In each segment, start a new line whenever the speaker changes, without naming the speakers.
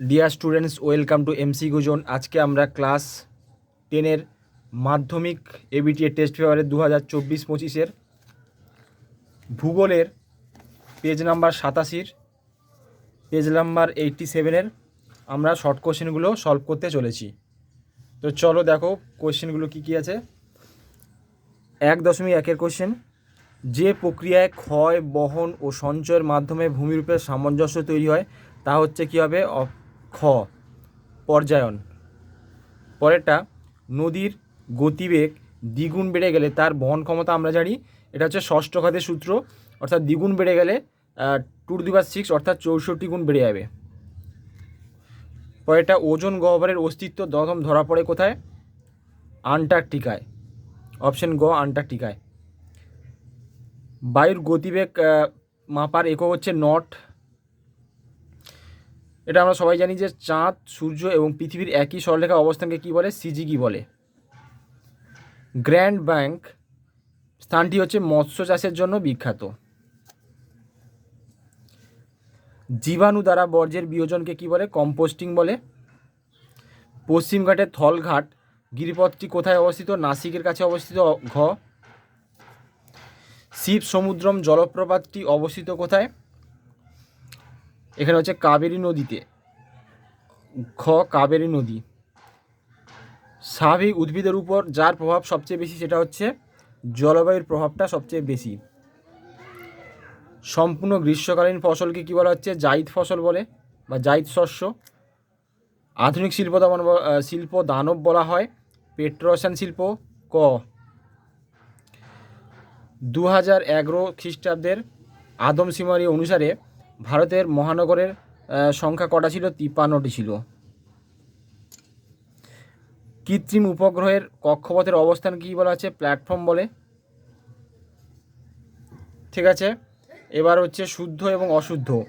Dear students welcome to MC গুজন আজকে আমরা class টেনের মাধ্যমিক এবিটিএ টেস্ট পেপারের দু হাজার চব্বিশ পঁচিশের ভূগোলের পেজ নাম্বার সাতাশির পেজ নাম্বার এইটটি সেভেনের আমরা শর্ট কোশ্চেনগুলো সলভ করতে চলেছি। তো চলো দেখো কোশ্চেনগুলো কী কী আছে। এক দশমিক একের কোশ্চেন যে প্রক্রিয়ায় ক্ষয়, বহন ও সঞ্চয়ের মাধ্যমে ভূমিরূপের সামঞ্জস্য তৈরি হয়, তা হচ্ছে কী হবে? খ, পর্যায়ন। পরেরটা, নদীর গতিবেগ দ্বিগুণ বেড়ে গেলে তার বহন ক্ষমতা আমরা জানি। এটা হচ্ছে ষষ্ঠ খাতের সূত্র, অর্থাৎ দ্বিগুণ বেড়ে গেলে টু টু পাওয়ার সিক্স অর্থাৎ চৌষট্টি গুণ বেড়ে যাবে। পরেরটা, ওজন গহ্বরের অস্তিত্ব দশম ধরা পড়ে কোথায়? আন্টার্কটিকায়। অপশন গ, আন্টার্কটিকায়। বায়ুর গতিবেগ মাপার একক হচ্ছে নট। এটা আমরা সবাই জানি যে চাঁদ, সূর্য এবং পৃথিবীর একই সরলরেখা অবস্থানকে কী বলে? সিজিকি বলে। গ্র্যান্ড ব্যাংক স্থানটি হচ্ছে মৎস্য চাষের জন্য বিখ্যাত। জীবাণু দ্বারা বর্জ্যের বিয়োজনকে কী বলে? কম্পোস্টিং বলে। পশ্চিমঘাটের থলঘাট, গিরিপথটি কোথায় অবস্থিত? নাসিকের কাছে অবস্থিত ঘ। শিব সমুদ্রম জলপ্রপাতটি অবস্থিত কোথায়? এখানে হচ্ছে কাবেরী নদীতে। খ, কাবেরী নদী। স্বাভাবিক উদ্ভিদের উপর যার প্রভাব সবচেয়ে বেশি সেটা হচ্ছে জলবায়ুর প্রভাবটা সবচেয়ে বেশি। সম্পূর্ণ গ্রীষ্মকালীন ফসলকে কী বলা হচ্ছে? জাইদ ফসল বলে বা জাইদ শস্য। আধুনিক শিল্প দামন শিল্প দানব বলা হয়। পেট্রোশন শিল্প, ক। দু হাজার এগারো খ্রিস্টাব্দের আদমসীমারি অনুসারে ভারতের মহানগরের সংখ্যা কটা ছিল? তিপ্পান্নটি ছিল। কৃত্রিম উপগ্রহের কক্ষপথের অবস্থান কী বলা আছে? প্ল্যাটফর্ম বলে। ঠিক আছে? এবার হচ্ছে শুদ্ধ এবং অশুদ্ধ।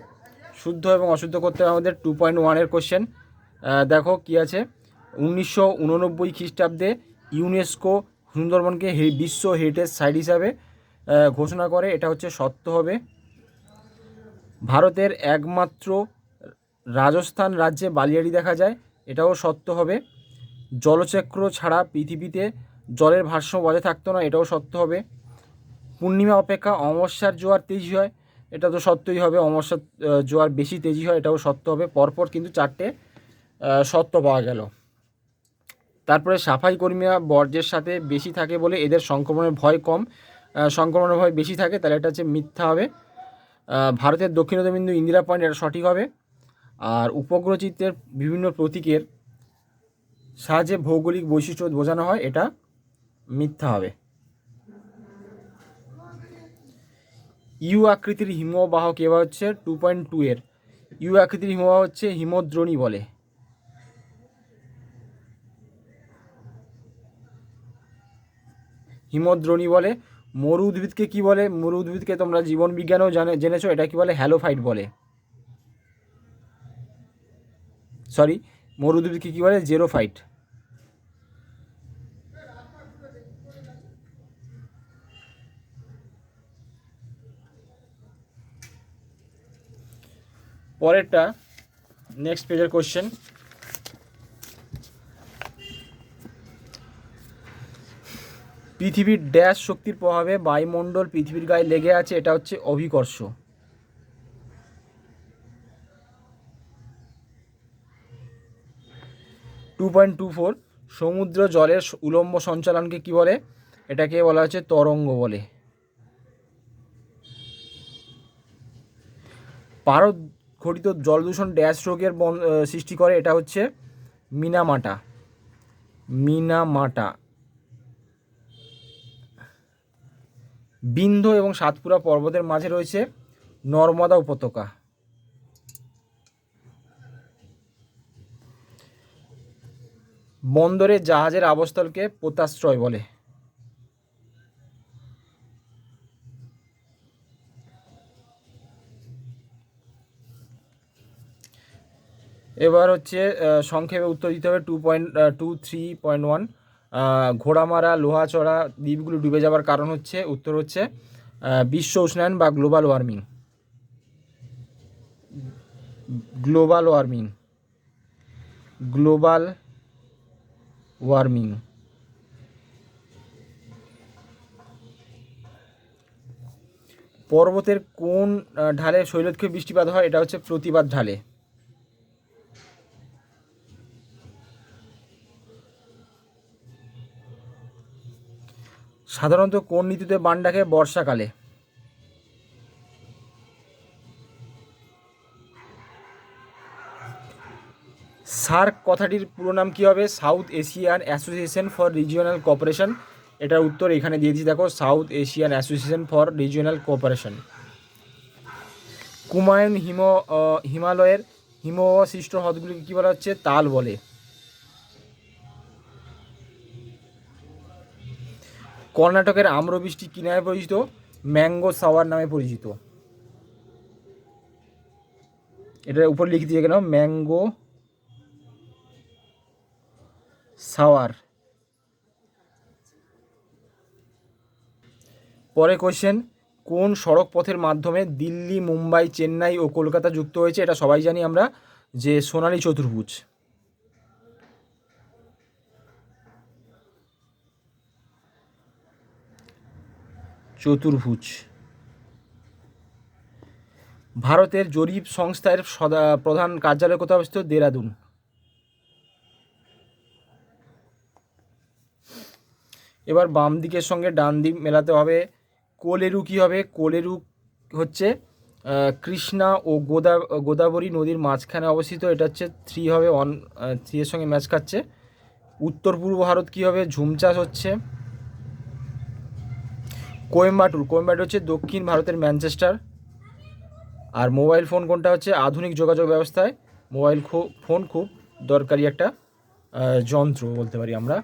শুদ্ধ এবং অশুদ্ধ করতে আমাদের টু পয়েন্ট ওয়ানের কোশ্চেন দেখো কি আছে? উনিশশো উননব্বই খ্রিস্টাব্দে ইউনেস্কো সুন্দরবনকে হে- বিশ্ব হেরিটেজ সাইট হিসাবে ঘোষণা করে। এটা হচ্ছে সত্য হবে। ভারতের একমাত্র রাজস্থান রাজ্যে বালিয়াড়ি দেখা যায় এটাও সত্য হবে। জলচক্র ছাড়া পৃথিবীতে জলের ভারসাম্য বজায় থাকতো না এটাও সত্য হবে। পূর্ণিমা অপেক্ষা অমাবস্যার জোয়ার তেজি হয় এটা তো সত্যই হবে। অমাবস্যার আহ, জোয়ার বেশি তেজি হয় এটাও সত্য হবে। পরপর কিন্তু চারটে সত্য পাওয়া গেল। তারপরে সাফাই কর্মীরা বর্জ্যের সাথে বেশি থাকে বলে এদের সংক্রমণের ভয় কম। সংক্রমণের ভয় বেশি থাকে তাহলে এটা হচ্ছে মিথ্যা হবে। ভারতের দক্ষিণতম বিন্দু ইন্দিরা পয়েন্ট এটা সঠিক হবে। আর উপগ্রহ চিত্রের বিভিন্ন প্রতীকের সাহায্যে ভৌগোলিক বৈশিষ্ট্য বোঝানো হয়, এটা মিথ্যা হবে। ইউ আকৃতির হিমবাহক এবার হচ্ছে টু পয়েন্ট টু এর। ইউ আকৃতির হিমবাহ হচ্ছে হিমদ্রোণী বলে। হিমদ্রোণী বলে। মরু উদ্ভিদকে কি বলে? মরু উদ্ভিদকে তোমরা জীবন বিজ্ঞানেও জানে, জেনেছো, এটা কি বলে? হ্যালোফাইট বলে। সরি মরু উদ্ভিদকে কি বলে? জেরোফাইট। পরেরটা নেক্সট পেজের কোশ্চেন পৃথিবীর ড্যাশ শক্তির প্রভাবে বায়ুমণ্ডল পৃথিবীর গায়ে লেগে আছে, এটা হচ্ছে অভিকর্ষ। টু পয়েন্ট টু ফোর সমুদ্র জলের উলম্ব সঞ্চালনকে কি বলে? এটাকে বলা হচ্ছে তরঙ্গ বলে। পারদ ঘটিত জলদূষণ ড্যাশ রোগের সৃষ্টি করে, এটা হচ্ছে মিনামাটা। মিনামাটা। বিন্ধ্য এবং সাতপুরা পর্বতের মাঝে রয়েছে নর্মদা উপত্যকা। বন্দরে জাহাজের আবস্থলকে পোতাশ্রয় বলে। এবার হচ্ছে সংক্ষেপে উত্তর দিতে হবে two point two three point one Ghoramara, Lohachara দ্বীপগুলো ডুবে যাওয়ার কারণ হচ্ছে, উত্তর হচ্ছে বিশ্ব উষ্ণায়ন বা global warming global warming global warming পর্বতের কোন ঢালে শৈলক্ষে বৃষ্টিপাত হয়, এটা হচ্ছে প্রতিবাদ ঢালে। সাধারণত কোন ঋতুতে বান ডাকে বর্ষাকালে? সার্ক কথাটির পুরো নাম কী হবে? South Asian Association for Regional Cooperation. এটার উত্তর এখানে দিয়ে দিচ্ছি, দেখো, South Asian Association for Regional Cooperation. Kumaon হিম হিমালয়ের হিমসৃষ্ট হ্রদগুলিকে কী বলা হচ্ছে? তাল বলে। কর্ণাটকের আম্রবৃষ্টি কী নামে পরিচিত, ম্যাঙ্গো সাওয়ার নামে পরিচিত। এটার উপর লিখে দিয়ে গেলাম ম্যাঙ্গো সাওয়ার। পরে কোশ্চেন কোন সড়ক পথের মাধ্যমে দিল্লি, মুম্বাই, চেন্নাই ও কলকাতা যুক্ত হয়েছে? এটা সবাই জানি আমরা, যে সোনালী চতুর্ভুজ। চতুর্ভুজ। ভারতের জরিপ সংস্থার সদা প্রধান কার্যালয় কোথায় অবস্থিত? দেরাদুন। এবার বাম দিকের সঙ্গে ডান দিক মেলাতে হবে। কোলেরু কী হবে? কোলেরু হচ্ছে কৃষ্ণা ও গোদা, গোদাবরী নদীর মাঝখানে অবস্থিত। এটা হচ্ছে থ্রি হবে ওয়ান থ্রি এর সঙ্গে ম্যাচ খাচ্ছে। উত্তর পূর্ব ভারত কী হবে? ঝুম চাষ হচ্ছে। কোয়েম্বাটুর। কোয়েম্বাটুর হচ্ছে দক্ষিণ ভারতের ম্যানচেস্টার। আর মোবাইল ফোন কোনটা হচ্ছে? আধুনিক যোগাযোগ ব্যবস্থায়। মোবাইল ফোন খুব দরকারি একটা যন্ত্র বলতে পারি আমরা।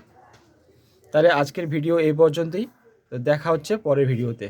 তাহলে আজকের ভিডিও এই পর্যন্তই। দেখা হচ্ছে পরের ভিডিওতে।